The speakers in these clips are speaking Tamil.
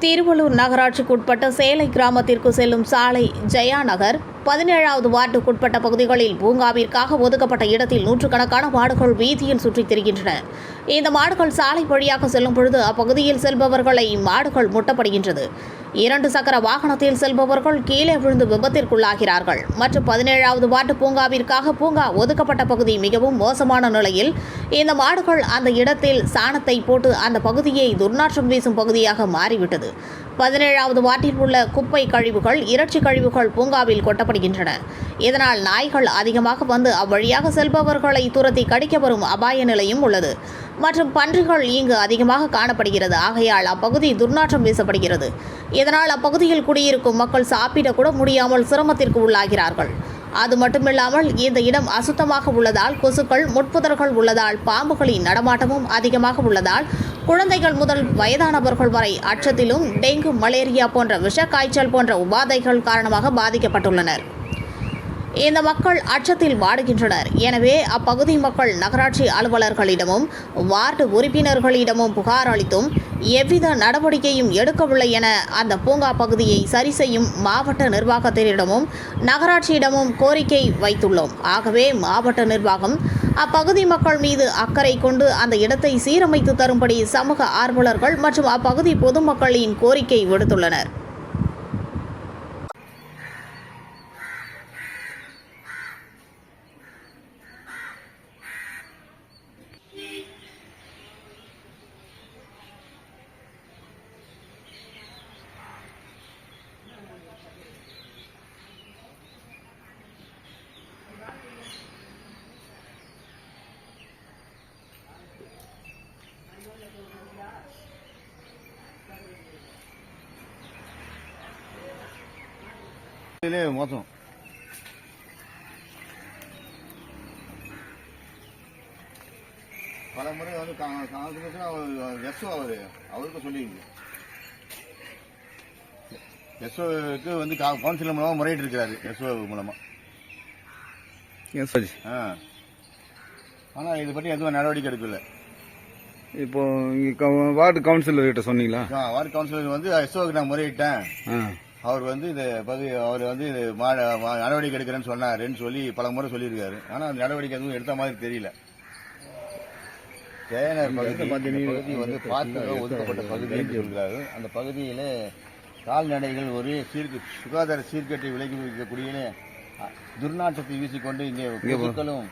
திருவள்ளூர் நகராட்சிக்குட்பட்ட சேலை கிராமத்திற்கு செல்லும் சாலை ஜெயாநகர் பதினேழாவது வார்டுக்குட்பட்ட பகுதிகளில் பூங்காவிற்காக ஒதுக்கப்பட்ட இடத்தில் நூற்றுக்கணக்கான மாடுகள் வீதியில் சுற்றித் திரிகின்றன. இந்த மாடுகள் சாலை வழியாக செல்லும் பொழுது அப்பகுதியில் செல்பவர்களை மாடுகள் முட்டப்படுகின்றது. இரண்டு சக்கர வாகனத்தில் செல்பவர்கள் கீழே விழுந்து விபத்திற்குள்ளாகிறார்கள். மற்றும் பதினேழாவது வார்டு பூங்காவிற்காக பூங்கா ஒதுக்கப்பட்ட பகுதி மிகவும் மோசமான நிலையில் இந்த மாடுகள் அந்த இடத்தில் சாணத்தை போட்டு அந்த பகுதியை துர்நாற்றம் வீசும் பகுதியாக மாறிவிட்டது. பதினேழாவது வார்டில் உள்ள குப்பை கழிவுகள் இறைச்சி கழிவுகள் பூங்காவில் கொட்டப்படுகின்றன. இதனால் நாய்கள் அதிகமாக வந்து அவ்வழியாக செல்பவர்களை துரத்தி கடிக்க வரும் அபாய நிலையும் உள்ளது. மற்றும் பன்றிகள் இங்கு அதிகமாக காணப்படுகிறது. ஆகையால் அப்பகுதி துர்நாற்றம் வீசப்படுகிறது. இதனால் அப்பகுதியில் குடியிருக்கும் மக்கள் சாப்பிடக்கூட முடியாமல் சிரமத்திற்கு உள்ளாகிறார்கள். அது மட்டுமில்லாமல் இந்த இடம் அசுத்தமாக உள்ளதால் கொசுக்கள் முட்புதர்கள் உள்ளதால் பாம்புகளின் நடமாட்டமும் அதிகமாக உள்ளதால் குழந்தைகள் முதல் வயதானவர்கள் வரை அச்சத்திலும் டெங்கு மலேரியா போன்ற விஷக்காய்ச்சல் போன்ற உபாதைகள் காரணமாக பாதிக்கப்பட்டுள்ளனர். இந்த மக்கள் அச்சத்தில் வாடுகின்றனர். எனவே அப்பகுதி மக்கள் நகராட்சி அலுவலர்களிடமும் வார்டு உறுப்பினர்களிடமும் புகார் அளித்தும் எவ்வித நடவடிக்கையும் எடுக்கவில்லை என அந்த பூங்கா பகுதியை சரி செய்யும் மாவட்ட நிர்வாகத்தினிடமும் நகராட்சியிடமும் கோரிக்கை வைத்துள்ளோம். ஆகவே மாவட்ட நிர்வாகம் அப்பகுதி மக்கள் மீது அக்கறை கொண்டு அந்த இடத்தை சீரமைத்து தரும்படி சமூக ஆர்வலர்கள் மற்றும் அப்பகுதி பொதுமக்களின் கோரிக்கை விடுத்துள்ளனர். இதுலே மோசம் பல முறை வந்து காங்கிரஸ் அவர் எஸ்ஓ அவர். அவருக்கு சொல்லியிருக்கு எஸ்ஓக்கு வந்து கவுன்சிலர் மூலமாக முறையிட்டு இருக்கிறாரு எஸ்ஓ மூலமாக எஸ் ஆ. ஆனால் இது பற்றி எதுவும் நடவடிக்கை எடுக்கல. இப்போ வார்டு கவுன்சிலர் கிட்ட சொன்னீங்களா வார்டு கவுன்சிலர் வந்து எஸ்ஓக்கு நான் முறையிட்டேன். அவர் வந்து இந்த பகுதி அவர் வந்து இது நடவடிக்கை எடுக்கிறேன்னு சொன்னாருன்னு சொல்லி பல முறை சொல்லியிருக்காரு ஆனால் அந்த நடவடிக்கை எதுவும் எடுத்த மாதிரி தெரியல ஜெயநகர் பகுதி பகுதி வந்து பார்க்க ஒதுக்கப்பட்ட பகுதி என்று சொல்கிறாரு அந்த பகுதியில் கால்நடைகள் ஒரு சீர்கு சுகாதார சீர்கேட்டை விலகி வைக்கக்கூடிய துர்நாற்றத்தை வீசிக்கொண்டு இங்கே கொசுக்களும்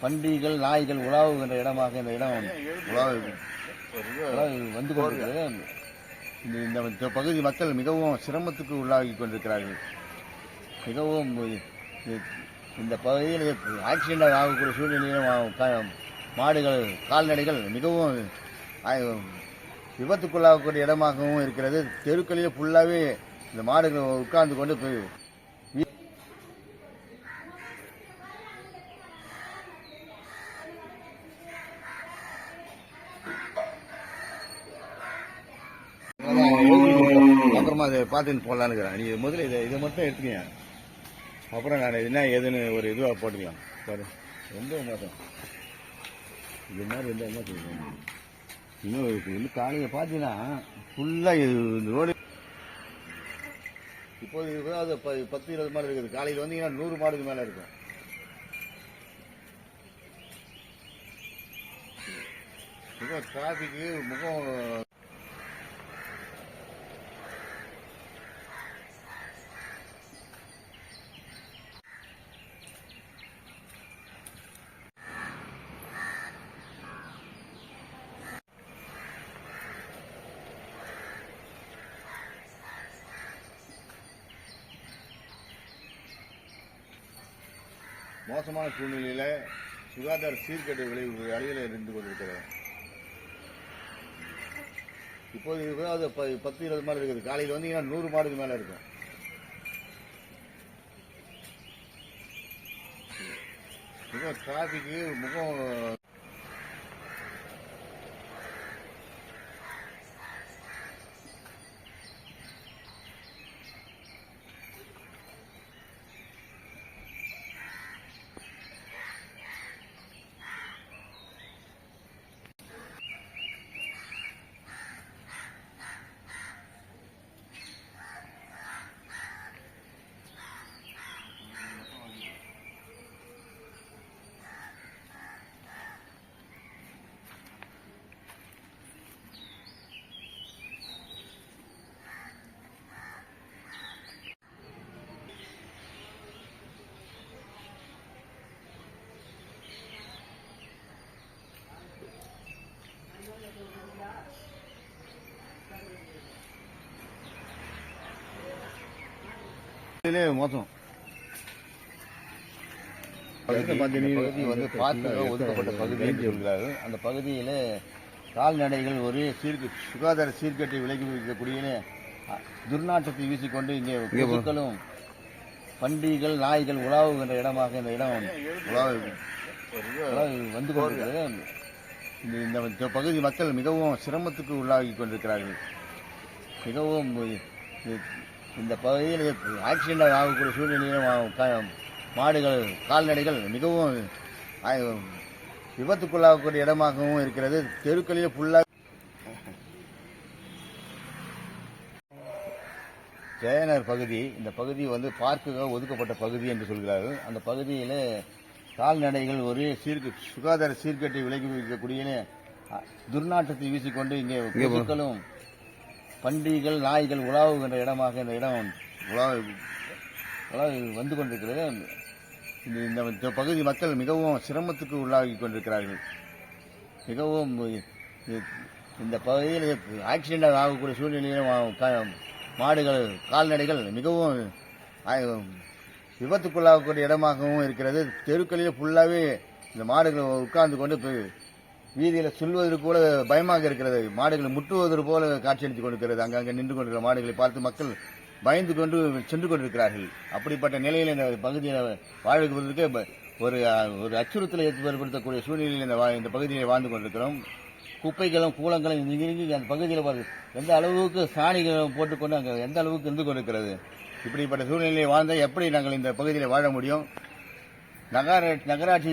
பண்டிகைகள் நாய்கள் உலாவுகின்ற இடமாக இந்த இடம் உலாவு உலாவு வந்து கொண்டிருக்கிறது இந்த இந்த பகுதி மக்கள் மிகவும் சிரமத்துக்கு உள்ளாகி கொண்டிருக்கிறார்கள். மிகவும் இந்த பகுதியில் ஆக்சிடென்ட் ஆகக்கூடிய சூழ்நிலையிலும் மாடுகள் கால்நடைகள் மிகவும் விபத்துக்குள்ளாகக்கூடிய இடமாகவும் இருக்கிறது. தெருக்களில் ஃபுல்லாகவே இந்த மாடுகள் உட்கார்ந்து கொண்டு அப்புறமா அதை பார்த்துன்னு போடலான்னு இருக்கிறேன் நீங்கள் முதல்ல இதை இதை மட்டும் எடுத்துக்கங்க. அப்புறம் நான் என்ன ஏதுன்னு ஒரு இதுவாக போட்டுக்கலாம். பாரு. ரொம்ப மோசம். இது மாதிரி இருந்தால் என்ன செய்யணும்? இன்னும் வந்து காலையில் பார்த்தீங்கன்னா ஃபுல்லாக இது ரோடு இப்போ இது அது பத்து இருபது மாடு இருக்குது. காலையில் வந்தீங்கன்னா நூறு மாடுக்கு மேலே இருக்கும். இப்போ டிராஃபிக்கு முகம் மோசமான சூழ்நிலையில் சுகாதார சீர்கேடு விளைவு அழிவில் இருந்து கொண்டிருக்கிறது. இப்போது அது ப- பத்து இருபது மாடு இருக்குது. காலையில் வந்தீங்கன்னா நூறு மாடுக்கு மேலே இருக்கும். இப்போ டிராஃபிக்கு முகம் இதிலே மோசம். பகுதி பகுதி வந்து பார்க்க ஒதுக்கப்பட்ட பகுதி என்று சொல்கிறார்கள். அந்த பகுதியில் கால்நடைகள் ஒரு சீர்கு சுகாதார சீர்கேட்டை விலக்கி வைக்கக்கூடிய துர்நாற்றத்தை வீசிக்கொண்டு இங்கே கொசுக்களும் பண்டிகைகள் நாய்கள் உலாவுகின்ற இடமாக இந்த இடம் உலாவு வந்து கொண்டிருக்கிறது. இந்த- பகுதி மக்கள் மிகவும் சிரமத்துக்கு உள்ளாகி கொண்டிருக்கிறார்கள். மிகவும் இந்த பகுதியில் ஆக்சிடென்ட் ஆகக்கூடிய சூழ்நிலையிலும் மாடுகள் கால்நடைகள் மிகவும் விபத்துக்குள்ளாகக்கூடிய இடமாகவும் இருக்கிறது. தெருக்களில் ஃபுல்லாக ஜெயநகர் பகுதி இந்த பகுதி வந்து பார்க்குக ஒதுக்கப்பட்ட பகுதி என்று சொல்கிறார்கள். அந்த பகுதியில் கால்நடைகள் ஒரு சீர்கு சுகாதார சீர்கேட்டை விலக்கி வைக்கக்கூடிய துர்நாற்றத்தை வீசிக்கொண்டு இங்கே கொசுக்களும் பண்டிகைகள் நாய்கள் உலாவுகின்ற இடமாக இந்த இடம் உலா உலாவி வந்து கொண்டிருக்கிறது. இந்த இந்த பகுதி மக்கள் மிகவும் சிரமத்துக்கு உள்ளாகி கொண்டிருக்கிறார்கள். மிகவும் இந்த பகுதியில் ஆக்சிடென்ட் ஆகக்கூடிய சூழ்நிலையிலும் மாடுகள் கால்நடைகள் மிகவும் விபத்துக்குள்ளாகக்கூடிய இடமாகவும் இருக்கிறது. தெருக்களில் ஃபுல்லாகவே இந்த மாடுகள் உட்கார்ந்து கொண்டு வீதியில் சொல்வதற்கு கூட பயமாக இருக்கிறது. மாடுகளை முட்டுவதற்கு போல காட்சியளித்துக் கொண்டிருக்கிறது. அங்கங்கே நின்று கொண்டிருக்கிற மாடுகளை பார்த்து மக்கள் பயந்து கொண்டு சென்று கொண்டிருக்கிறார்கள். அப்படிப்பட்ட நிலையில் இந்த பகுதியில் வாழ்வதற்கு ஒரு ஒரு அச்சுறுத்தலை ஏற்படுத்தக்கூடிய சூழ்நிலையில் இந்த இந்த பகுதியில் வாழ்ந்து கொண்டிருக்கிறோம். குப்பைகளும் கூலங்களும் நெருங்கி அந்த பகுதியில் எந்த அளவுக்கு சாணிகளும் போட்டுக்கொண்டு அங்கே எந்த அளவுக்கு இருந்து கொண்டிருக்கிறது. இப்படிப்பட்ட சூழ்நிலையை வாழ்ந்தால் எப்படி நாங்கள் இந்த பகுதியில் வாழ முடியும்? நகர நகராட்சி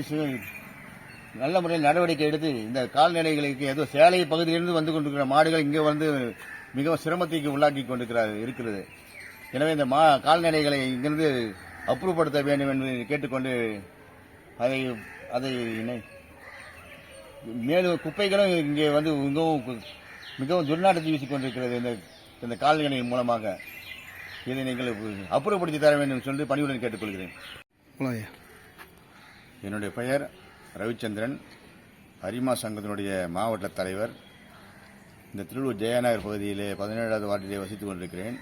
நல்ல முறையில் நடவடிக்கை எடுத்து இந்த கால்நடைகளுக்கு ஏதோ சேலை பகுதியிலிருந்து வந்து கொண்டிருக்கிற மாடுகள் இங்கே வந்து மிகவும் சிரமத்திற்கு உள்ளாக்கி கொண்டிருக்கிறார் இருக்கிறது. எனவே இந்த மா கால்நடைகளை இங்கிருந்து அப்புறப்படுத்த வேண்டும் என்று கேட்டுக்கொண்டு அதை அதை மேலும் குப்பைகளும் இங்கே வந்து மிகவும் மிகவும் துர்நாற்றத்தை வீசிக் கொண்டிருக்கிறது இந்த இந்த கால்நடைகளின் மூலமாக. இதை நீங்கள் அப்புறப்படுத்தி தர வேண்டும் என்று சொல்லி பணிவுடன் கேட்டுக்கொள்கிறேன். என்னுடைய பெயர் ரவிச்சந்திரன் அரிமா சங்கத்தினுடைய மாவட்ட தலைவர். இந்த திருவள்ளூர் ஜெயநகர் பகுதியிலே பதினேழாவது வார்டிலே வசித்துக் கொண்டிருக்கிறேன்.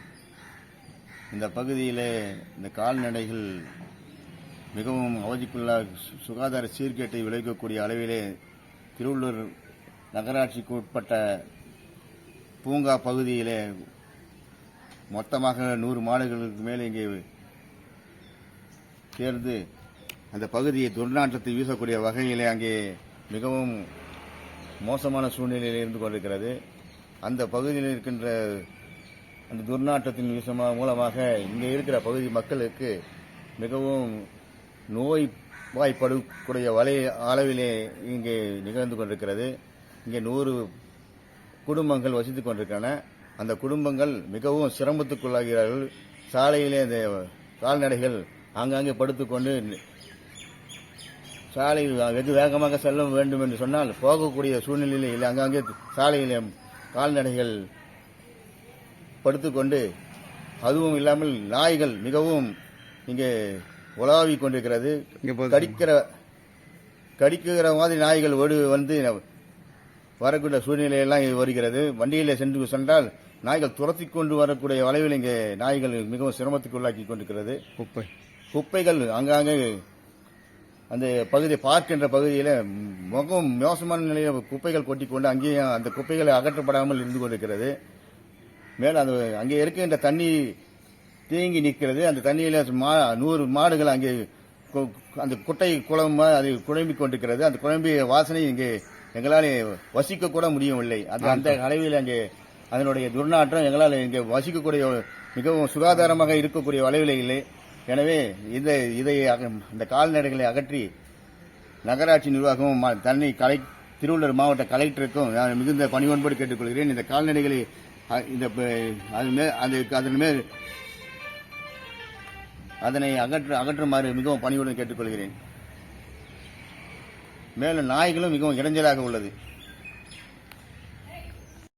இந்த பகுதியிலே இந்த கால்நடைகள் மிகவும் அவதிக்குள்ள சு- சுகாதார சீர்கேட்டை விளைவிக்கக்கூடிய அளவிலே திருவள்ளூர் நகராட்சிக்கு உட்பட்ட பூங்கா பகுதியிலே மொத்தமாக நூறு மாடுகளுக்கு மேலே இங்கே சேர்ந்து அந்த பகுதியை துர்நாற்றத்தை வீசக்கூடிய வகையிலே அங்கே மிகவும் மோசமான சூழ்நிலையில் இருந்து கொண்டிருக்கிறது. அந்த பகுதியில் இருக்கின்ற அந்த துர்நாற்றத்தின் வீசமா மூலமாக இங்கே இருக்கிற பகுதி மக்களுக்கு மிகவும் நோய் வாய்ப்படக்கூடிய வலை அளவிலே இங்கே நிகழ்ந்து கொண்டிருக்கிறது. இங்கே நூறு குடும்பங்கள் வசித்துக் கொண்டிருக்கின்றன. அந்த குடும்பங்கள் மிகவும் சிரமத்துக்குள்ளாகிறார்கள். சாலையிலே அந்த கால்நடைகள் ஆங்காங்கே படுத்துக்கொண்டு சாலையில் வெகு வேகமாக செல்ல வேண்டும் என்று சொன்னால் போகக்கூடிய சூழ்நிலையில் இல்லை. அங்கங்கே சாலையில் கால்நடைகள் படுத்துக்கொண்டு அதுவும் இல்லாமல் நாய்கள் மிகவும் இங்கே உலாவிக் கொண்டிருக்கிறது. கடிக்கிற கடிக்கிற மாதிரி நாய்கள் ஓடி வந்து வரக்கூடிய சூழ்நிலையெல்லாம் வருகிறது. வண்டியிலே சென்று சென்றால் நாய்கள் துரத்தி கொண்டு வரக்கூடிய வளைவில் இங்கே நாய்கள் மிகவும் சிரமத்துக்கு உள்ளாக்கி கொண்டிருக்கிறது. குப்பை. குப்பைகள் ஆங்காங்கே அந்த பகுதி பார்க் என்ற பகுதியில் மிகவும் மோசமான நிலையில் குப்பைகள் கொட்டி கொண்டு அங்கேயும் அந்த குப்பைகள் அகற்றப்படாமல் இருந்து கொண்டிருக்கிறது. மேலும் அந்த அங்கே இருக்கின்ற தண்ணி தேங்கி நிற்கிறது. அந்த தண்ணியில் மா நூறு மாடுகள் அங்கே அந்த குட்டை குழம்பு அது குழம்பிக் கொண்டிருக்கிறது. அந்த குழம்பிய வாசனை இங்கே எங்களால் வசிக்க கூட முடியவில்லை. அது அந்த அளவில் அங்கே அதனுடைய துர்நாற்றம் எங்களால் இங்கே வசிக்கக்கூடிய மிகவும் சுகாதாரமாக இருக்கக்கூடிய அளவில் இல்லை. எனவே இந்த இதை அக- இந்த கால்நடைகளை அகற்றி நகராட்சி நிர்வாகமும் தன்னை கலை திருவள்ளூர் மாவட்ட கலெக்டருக்கும் நான் மிகுந்த பணிவன்போடு கேட்டுக்கொள்கிறேன். இந்த கால்நடைகளை இந்த ப- அது அது அதன் மேல் அதனை அகற்ற அகற்றுமாறு மிகவும் பணியுடன் கேட்டுக்கொள்கிறேன். மேலும் நாய்களும் மிகவும் இடைஞ்சலாக உள்ளது.